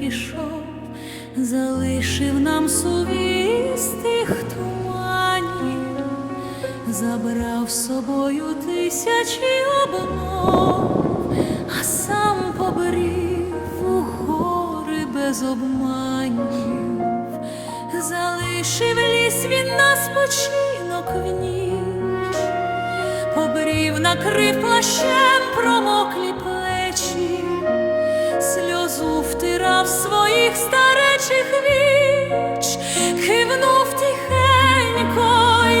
пішов, залишив нам сувістих туманів, забрав з собою тисячі обмов, а сам побрів у гори без обманів, залишив ліс він на спочинок в ніч, побрів, накрив плащем промоклі сльозу втирав своїх старечих віч, кивнув тихенько,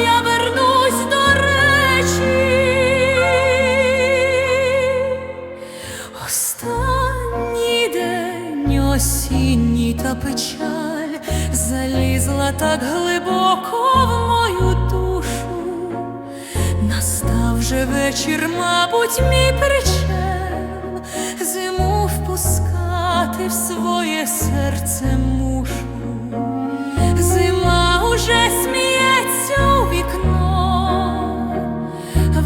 я вернусь до речі. Останній день осінній та печаль залізла так глибоко в мою душу. Настав вже вечір, мабуть, мій причел, зиму впускати в своє серце мушу. Зима уже сміється у вікно,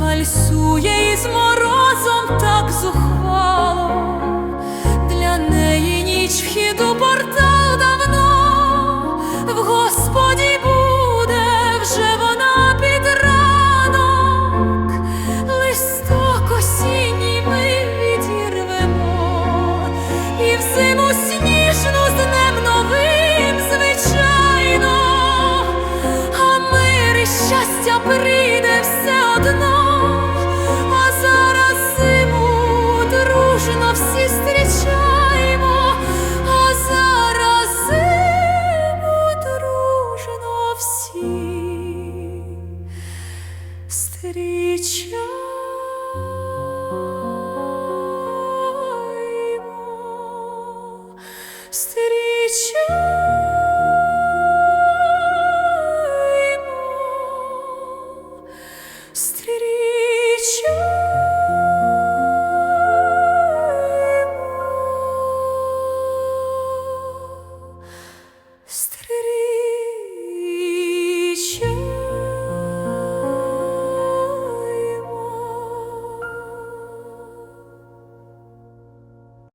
вальсує із морозом життя прийде все одно, а зараз зиму дружно всі зустрічаємо, а зараз зиму дружно всі зустрічаємо. City Street.